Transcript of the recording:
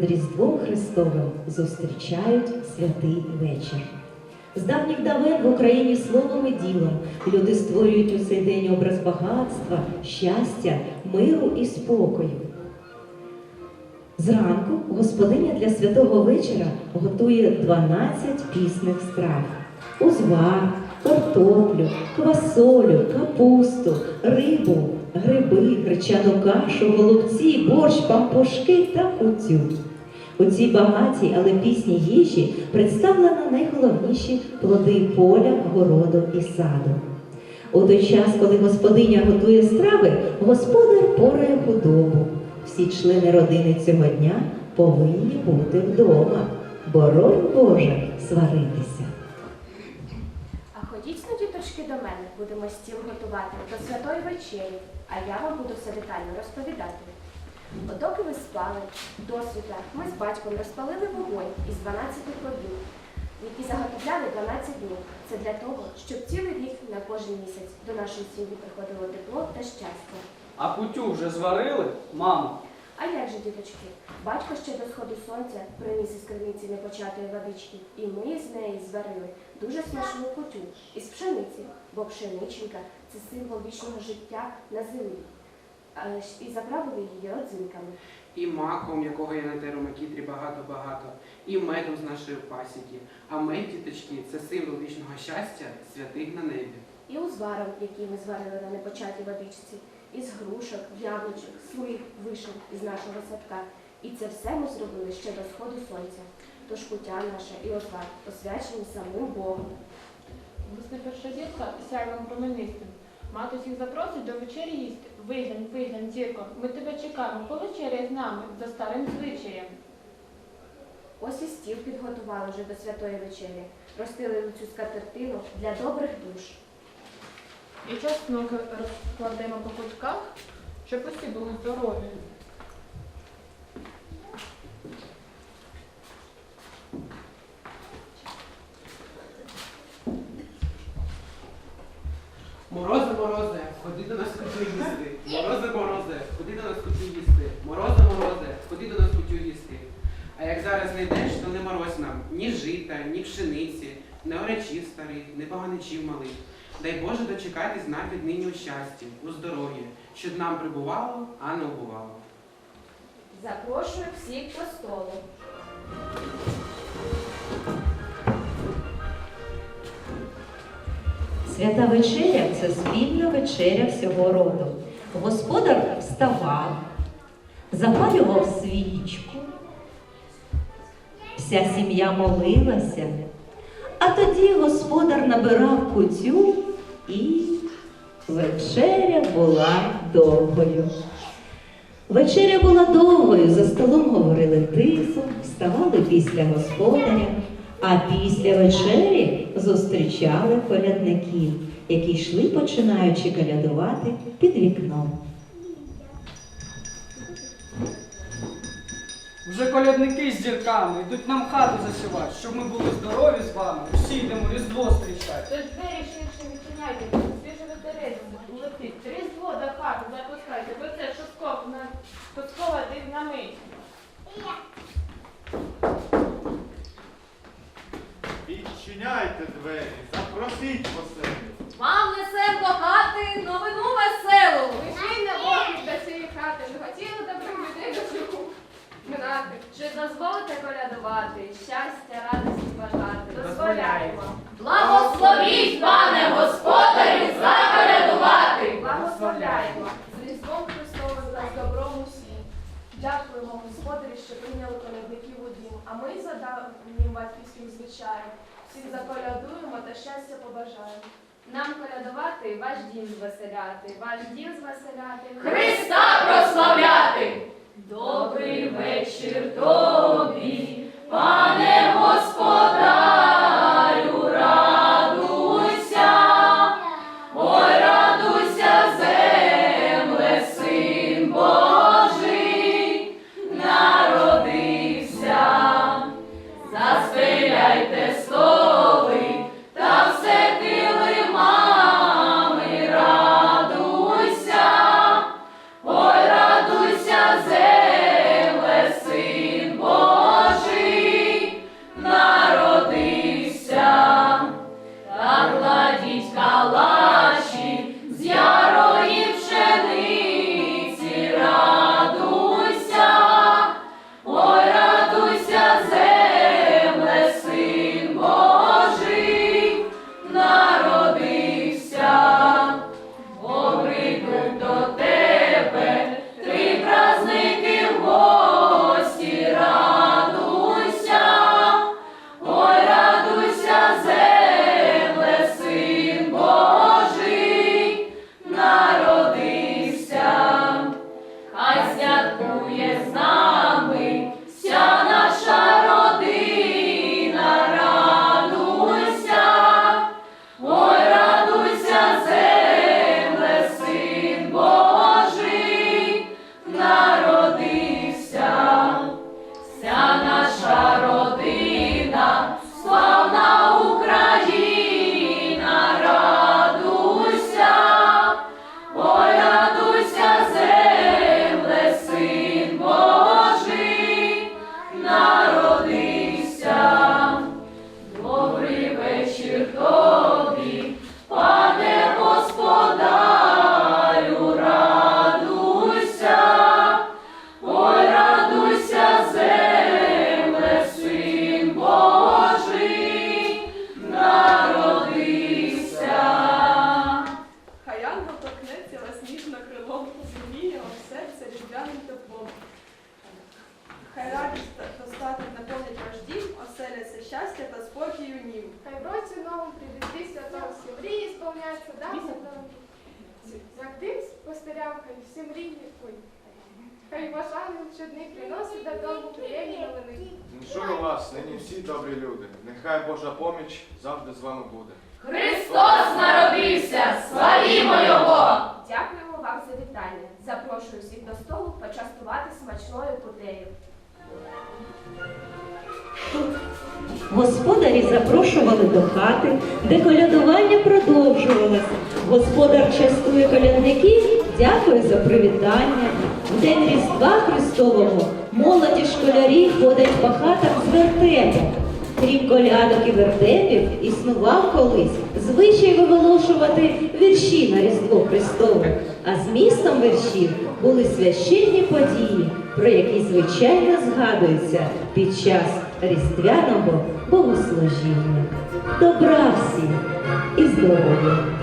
перед Різдвом Христовим зустрічають святий вечір. З давніх давен в Україні словом і ділом люди створюють у цей день образ багатства, щастя, миру і спокою. Зранку господиня для святого вечора готує 12 пісних страв: узвар, картоплю, квасолю, капусту, рибу, гриби, гречану кашу, голубці, борщ, пампушки та кутю. У цій багатій, але пісній їжі представлено найголовніші плоди поля, городу і саду. У той час, коли господиня готує страви, господар порає худобу. Всі члени родини цього дня повинні бути вдома. Боронь Боже сваритися. А ходіть ну, діточки, до мене, будемо стіл готувати до святої вечері, а я вам буду все детально розповідати. Отоки ви спали, досвіта, ми з батьком розпалили вогонь із 12 плодів, які заготовляли 12 днів. Це для того, щоб цілий рік на кожен місяць до нашої сім'ї приходило тепло та щастя. А кутю вже зварили, мамо? А як же, діточки, батько ще до сходу сонця приніс із криниці непочатої водички, і ми з неї зварили дуже смачну кутю із пшениці, бо пшениченька це символ вічного життя на землі. І заправили її родзинками. І маком, якого я натеру макітрі багато-багато, і медом з нашої пасіки. А мед, діточки, це символ вічного щастя святих на небі. І узваром, який ми зварили на непочатій водичці, із грушок, яблучок, слив, вишень із нашого садка. І це все ми зробили ще до сходу сонця. Тож кутя наша і узвар освячені самим Богом. Весни перша зірка сяйвом променистим. Мати всіх запросить до вечері їсти. Виглянь, виглянь, зірко, ми тебе чекаємо, повечеряй з нами за старим звичаєм. Ось і стіл підготували вже до святої вечері. Розстелили цю скатертину для добрих душ. І чеснок розкладемо по кутках, щоб усі були здорові. Морозе, морозе, ходи до нас їсти. Морозе, морозе, ходи до нас кутю їсти. Морозе, морозе, ходи до нас кутю їсти. А як зараз не йдеш, то не морозь нам ні жита, ні пшениці, ні оречів старих, ні поганичів малих. Дай Боже дочекатись нам віднині у щасті, у здоров'ї, щоб нам прибувало, а не убувало. Запрошую всіх до столу. Свята вечеря це спільна вечеря всього роду. Господар вставав, запалював свічку, вся сім'я молилася, а тоді господар набирав кутю і вечеря була довгою. Вечеря була довгою, за столом говорили тихо, вставали після господаря, а після вечері зустрічали порядників, які йшли, починаючи колядувати під вікном. Вже колядники з зірками йдуть нам хату засівати, щоб ми були здорові з вами. Всі йдемо Різдво зустрічати. Тож двері ще відчиняйте, свіже ветерець летить. Різдво до хати запускайте, бо це шосков на шоскова дивна мить. Відчиняйте двері, запросіть поселю. Вам несем до хати новину веселу. Вийшли на вогні до цієї хати, не хотіли добрих людей до шляху минати. Чи дозволите колядувати, щастя, радості бажати? Дозволяємо. Благословіть, пане господарю, заколядувати. Благословляємо. З Різдвом Христовим та з добром усім. Дякуємо Господарі, що колядників у дім, а ми за давнім батьківським звичаєм всім заколядуємо та щастя побажаємо. Нам колядувати, ваш дім звеселяти, ваш дім звеселяти. Христа прославляти! приносять ваш оселяться щастя та спокій у нім. Хай в році новому прийдуть святом, всі мрії сповняться, да, За тим спостерям, хай всі мрії, ой, хай бажаним щодни приносить додому приємні новини. Віншую вас, нині всі добрі люди. Нехай Божа поміч завжди з вами буде. Христос народився! Славімо Його! Дякуємо вам за вітання. Запрошую всіх до столу почастувати смачною кудею. Господарі запрошували до хати, де колядування продовжувалося. Господар частує колядників, дякує за привітання. В день Різдва Христового молоді школярі ходять по хатах з вертепом. Крім колядок і вертепів, існував колись звичай виголошувати вірші на Різдво Христове. А змістом віршів були священні події, про які звичайно згадуються під час різдвяного богослужіння. Добра всім і здоров'я!